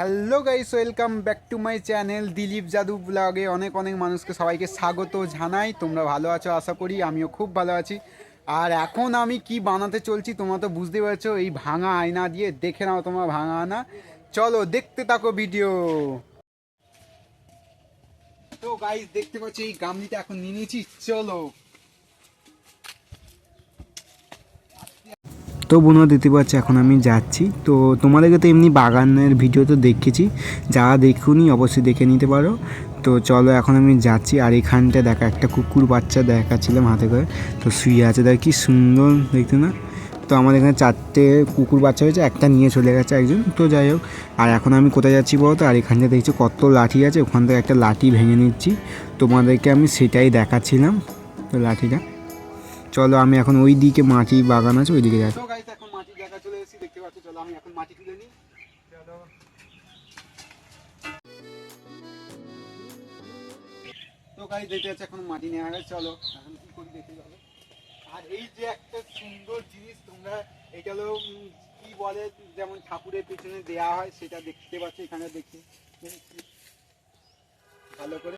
Hello guys welcome back to my channel Dilip Jadu ব্লগে অনেক অনেক মানুষকে সবাইকে স্বাগত জানাই। তোমরা ভালো আছো, আশা করি আমিও খুব ভালো আছি। আর এখন আমি কি বানাতে চলছি তোমরা তো বুঝতে পারছ, এই ভাঙা আয়না দিয়ে। দেখে নাও তোমার ভাঙা আয়না। চলো, দেখতে থাকো ভিডিও তো গাইস দেখতে পাচ্ছি, এই গামলিটা এখন নিয়ে নিয়েছি। চলো। তো বন্ধুরা দেখতে পাচ্ছি, এখন আমি যাচ্ছি। তো তোমাদেরকে তো এমনি বাগানের ভিডিও তো দেখেছি। যারা দেখুনি অবশ্যই দেখে নিতে পারো। তো চলো এখন আমি যাচ্ছি, আর এখানটা দেখা, একটা কুকুর বাচ্চা দেখাচ্ছিলাম হাতে করে। তো শুয়ে আছে, দেখ কি সুন্দর, দেখতে না? তো আমাদের এখানে চারটে কুকুর বাচ্চা হয়েছে, একটা নিয়ে চলে গেছে একজন। তো যাই হোক, আর এখন আমি কোথায় যাচ্ছি বলো তো? আর এখানটা দেখছি কত লাঠি আছে, ওখান থেকে একটা লাঠি ভেঙে নিচ্ছি। তোমাদেরকে আমি সেটাই দেখাচ্ছিলাম, তো লাঠিটা। চলো, আমি এখন ওই দিকে মাটি বাগান আছে ওই দিকে তো এখন মাটি জায়গা চলে এসেছি, দেখতে পাচ্ছ, চলো, আমি এখন মাটি তুলে নিই। চলো তো দেখতে এখন মাটি নেওয়া চলো, এখন কি করি আর এই যে একটা সুন্দর জিনিস, তোমরা, এটা কি বলে, যেমন ঠাকুরের পিছনে দেয়া হয়, সেটা দেখতে পাচ্ছ, এখানে দেখি। ভালো করে।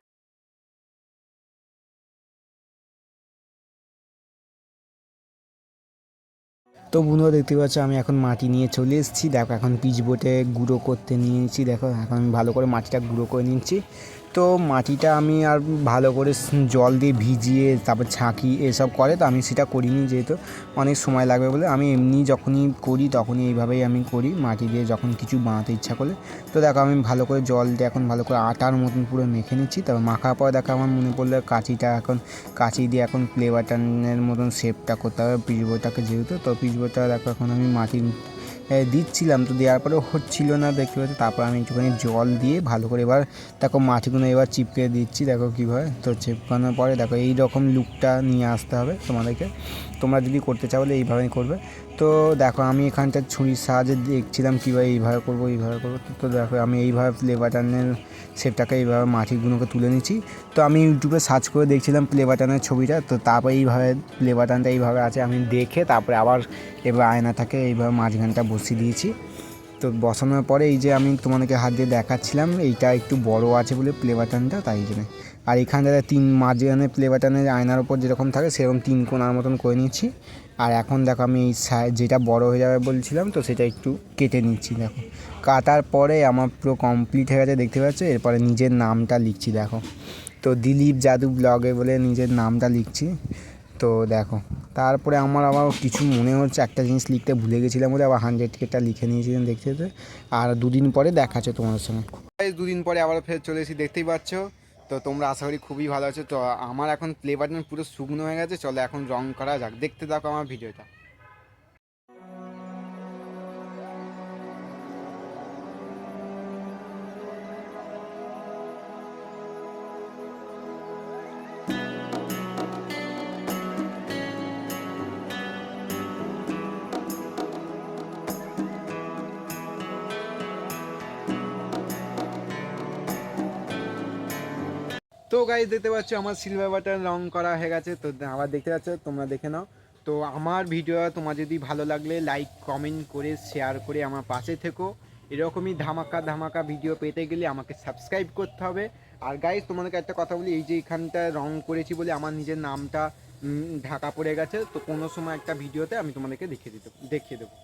তো বন্ধুরা দেখতে পাচ্ছ, আমি এখন মাটি নিয়ে চলে এসেছি। দেখো, এখন পিচ বোটে গুঁড়ো করতে নিয়েছি। দেখো, এখন আমি ভালো করে মাটিটা গুঁড়ো করে নিচ্ছি। তো মাটিটা আমি আর ভালো করে জল দিয়ে ভিজিয়ে তারপর ছাঁকি এসব করে তো আমি সেটা করিনি যেহেতু। অনেক সময় লাগবে বলে আমি এমনি যখনই করি তখনই এইভাবেই আমি করি মাটি দিয়ে যখন কিছু বানাতে ইচ্ছা করলে। তো দেখো আমি ভালো করে জল দিয়ে এখন ভালো করে আটার মতন পুরো মেখে নিচ্ছি তারপর মাখার পর দেখো আমার মনে পড়ল কাঁচিটা এখন কাঁচি দিয়ে এখন প্লে বাটনের মতন শেপটা করতে হবে পিচবোটাকে যেহেতু তো পিচবোটা দেখো এখন আমি মাটি এ, দিচ্ছিলাম। তো দেওয়ার পরে হচ্ছিল না, দেখতে পাচ্ছি। তারপর আমি একটুখানি জল দিয়ে ভালো করে এবার দেখো মাটিগুলো এবার চিপকে দিচ্ছি, দেখো কীভাবে তো চিপকানোর পরে দেখো এই রকম লুকটা নিয়ে আসতে হবে তোমাদেরকে। তোমরা যদি করতে চাও বলে এইভাবেই করবে। তো দেখো আমি এখানটা ছুরির সাহায্যে দেখছিলাম কীভাবে এইভাবে করব এইভাবে করব। তো- দেখো আমি এইভাবে প্লে বাটনের শেপটাকে এইভাবে মাটিগুলোকে তুলে নিচ্ছি। তো আমি ইউটিউবে সার্চ করে দেখছিলাম প্লে বাটনের ছবিটা। তো তারপরে এইভাবে প্লে বাটনটা এইভাবে আছে, আমি দেখে তারপরে আবার এবার আয়নাটাকে এইভাবে মাঝখানটা বসিয়ে দিয়েছি। তো বসানোর পরে এই যে আমি তোমাদেরকে হাত দিয়ে দেখাচ্ছিলাম, এইটা একটু বড় আছে বলে প্লে বাটনটা তাই জন্য। আর এখানটাতে তিন মাঝখানে প্লে বাটনের আয়নার ওপর যেরকম থাকে, সেরকম তিন কোনার মতন করে নিচ্ছি। আর এখন দেখো আমি এই যেটা বড় হয়ে যাবে বলছিলাম, তো সেটা একটু কেটে নিচ্ছি, দেখো। কাটার পরে আমার পুরো কমপ্লিট হয়ে গেছে, দেখতে পাচ্ছ? এরপরে নিজের নামটা লিখছি, দেখো। তো দিলীপ যাদু ব্লগে বলে নিজের নামটা লিখছি। তো দেখো, তারপরে আমার আবার কিছু মনে হচ্ছে, একটা জিনিস লিখতে ভুলে গেছিলাম বলে আবার হান্ড্রেড কেটা লিখে নিয়েছিলাম, দেখতে দেখতে। আর দুদিন পরে দেখাচ্ছে তোমাদের সঙ্গে। দুদিন পরে আবার ফের চলে এসেছি, দেখতেই পাচ্ছ। তো তোমরা আশা করি খুবই ভালো আছো। তো আমার এখন প্লে বাটন পুরো শুকনো হয়ে গেছে, চলো এখন রং করা যাক। দেখতে থাকো আমার ভিডিওটা তো গাইজ দেখতে পাচ্ছ, আমার সিলভার বাটন রং করা হয়ে গেছে। তো আবার দেখতে পাচ্ছ, তোমরা দেখে নাও। তো আমার ভিডিও তোমার যদি ভালো লাগলে লাইক কমেন্ট করে শেয়ার করে আমার পাশে থেকো। এরকমই ধামাকা ধামাকা ভিডিও পেতে গেলে আমাকে সাবস্ক্রাইব করতে হবে। আর গাইজ তোমাদেরকে একটা কথা বলি, এই যে এখানটা রং করেছি বলে আমার নিজের নামটা ঢাকা পড়ে গেছে, তো কোনো সময় একটা ভিডিওতে আমি তোমাদেরকে দেখিয়ে দিতে দেখিয়ে দেবো।